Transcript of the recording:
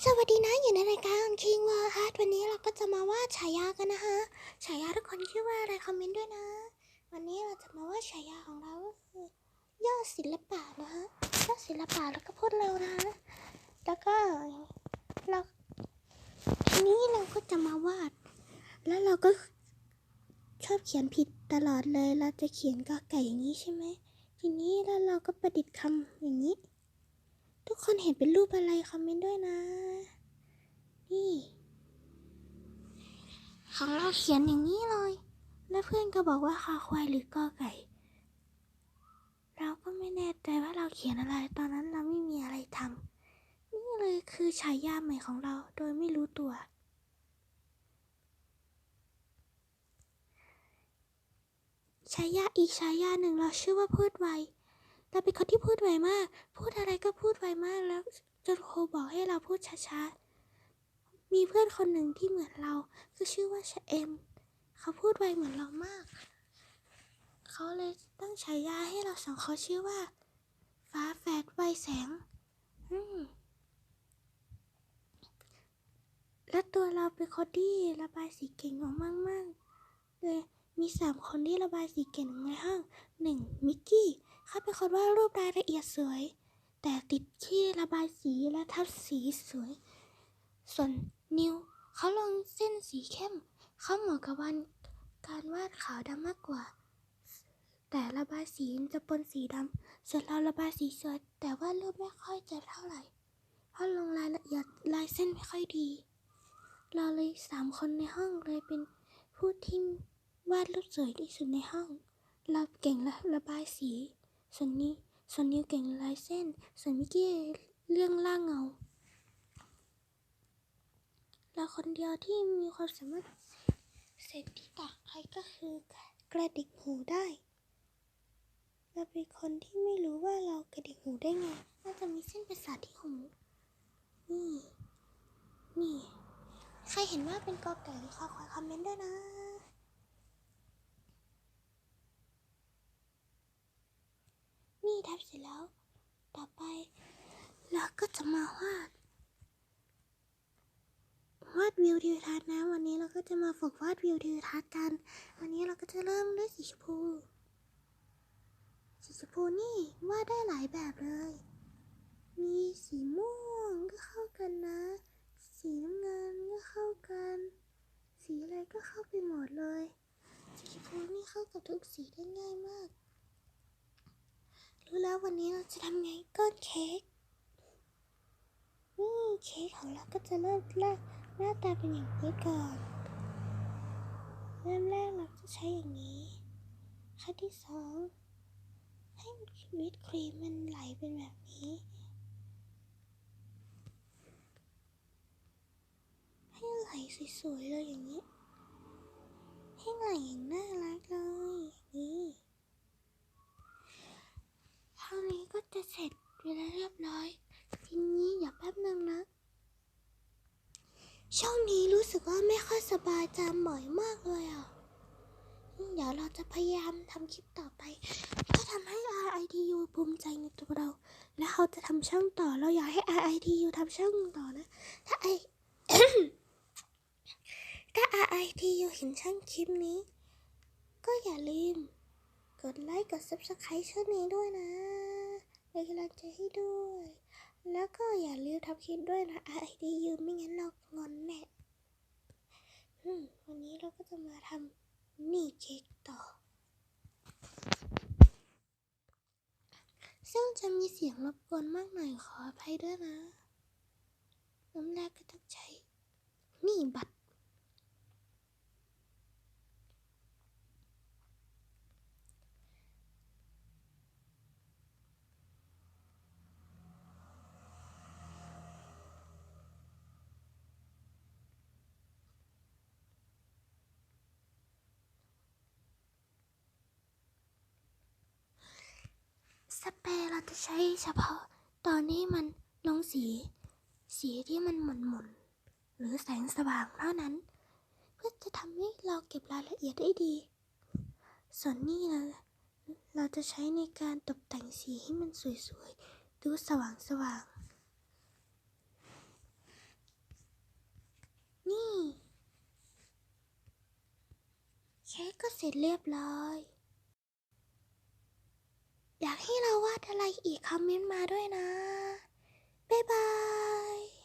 สวัสดีนะอยู่ในรายการ King World Art วันนี้เราก็จะมาวาดฉายากันนะคะฉายาทุกคนชื่อว่าอะไรคอมเมนต์ด้วยนะ วันนี้เราจะมาวาดฉายาของเราก็คือยอดศิลปะนะคะยอดศิลปะแล้วก็พูดเร็วนะคะแล้วก็เราทีนี้เราก็จะมาวาด แล้วเราก็ชอบเขียนผิดตลอดเลยเราจะเขียนกอไก่อย่างนี้ใช่ไหมทีนี้แล้วเราก็ประดิษฐ์คำอย่างนี้ คนเห็นเป็นรูปอะไรคอมเมนต์ด้วยนะ นี่ ของเราเขียนอย่างนี้เลย แล้วเพื่อนก็บอกว่าคาควายหรือกอไก่ เราก็ไม่แน่ใจว่าเราเขียนอะไร ตอนนั้นเราไม่มีอะไรทำนี่เลยคือฉายาใหม่ของเราโดยไม่รู้ตัวฉายาอีกฉายาหนึ่งเราชื่อว่าพูดไวเราเป็นคนที่พูดไวมาก พูดอะไรก็พูด จนครูบอกให้เราพูดช้าๆ มีเพื่อนคนหนึ่งที่เหมือนเราคือชื่อว่าชเอม เขาพูดไวเหมือนเรามาก เขาเลยตั้งฉายาให้เราสองคนชื่อว่า ฟ้าแฝดไวแสง อืมและตัวเราเป็นคนที่ระบายสีเก่งมากมากเลยมีสามคนที่ระบายสีเก่งในห้องหนึ่งมิกกี้เขาเป็นคนวาดรูปรายละเอียดสวย แต่ติดที่ระบายสีและทับสีสวย ส่วนนิวเขาลงเส้นสีเข้ม เขาเหมาะกับวันการวาดขาวดำมากกว่า แต่ระบายสีจะปนสีดำส่วนเราระบายสีสวย แต่ว่ารูปไม่ค่อยจะเท่าไหร่ เพราะลงรายละเอียดลายเส้นไม่ค่อยดี เราเลยสามคนในห้องเลยเป็นผู้ที่วาดรูปสวยที่สุดในห้อง เราเก่งระระบายสี ส่วนนี้ ส่วนนิวเก่งลายเส้น ส่วนมิกกี้เรื่องล่างเงาเราคนเดียวที่มีความสามารถเสร็จที่ต่างใครก็คือกระดิกหูได้ เราเป็นคนที่ไม่รู้ว่าเรากระดิกหูได้ไง น่าจะมีเส้นประสาทที่หู นี่ นี่ ใครเห็นว่าเป็นกอไก่หรือคอควายคอมเมนต์ด้วยนะ นี่ ทับเสร็จแล้ว ต่อไปเราก็จะมาวาดวาดวิวทิวทัศน์นะ วันนี้เราก็จะมาฝึกวาดวิวทิวทัศน์กัน วันนี้เราก็จะเริ่มด้วยสีชมพูสีชมพูนี่วาดได้หลายแบบเลย มีสีม่วงก็เข้ากันนะ สีน้ำเงินก็เข้ากัน สีอะไรก็เข้าไปหมดเลย สีชมพูนี่เข้ากับทุกสีได้ง่ายมาก รู้แล้ววันนี้เราจะทำไงก้อนเค้ก นี่เค้กของเราก็จะเริ่มแรกหน้าตาเป็นอย่างนี้ก่อน เริ่มแรกเราจะใช้อย่างนี้ ขั้นที่สองให้วิปครีมมันไหลเป็นแบบนี้ ให้ไหลสวยๆเลยอย่างนี้ ให้ไหลอย่างน่ารักเลยอย่างนี้ ท่านี้ก็จะเสร็จเวลาเรียบร้อย ทีนี้อย่าแป๊บนึงนะ ช่วงนี้รู้สึกว่าไม่ค่อยสบายจามบ่อยมากเลยอะ เดี๋ยวเราจะพยายามทำคลิปต่อไปเพื่อทำให้ RITU ภูมิใจในตัวเรา และเขาจะทำช่องต่อ เราอยากให้ RITU ทำช่องต่อนะ ถ้าไอถ้า RITU เห็นช่องคลิปนี้ ก็อย่าลืมกดไลค์ กด subscribe ช่องนี้ด้วยนะ เป็นกำลังใจให้ด้วย แล้วก็อย่าลืมทำคลิปด้วยนะ RIDU ไม่งั้นเรางอนแน่วันนี้เราก็จะมาทำนี่เค้กต่อ ซึ่งจะมีเสียงรบกวนมากหน่อยขออภัยด้วยนะ น้ำแรกก็ต้องใช้ จะใช้เฉพาะตอนนี้มันลงสี สีที่มันหมุนหมุนหรือแสงสว่างเท่านั้น เพื่อจะทำให้เราเก็บรายละเอียดได้ดี ส่วนนี้นะเราจะใช้ในการตกแต่งสีให้มันสวยๆ ดูสว่างสว่าง นี่ เค้กก็เสร็จเรียบร้อย อยากให้เราวาดอะไรอีกคอมเมนต์มาด้วยนะ บ๊ายบาย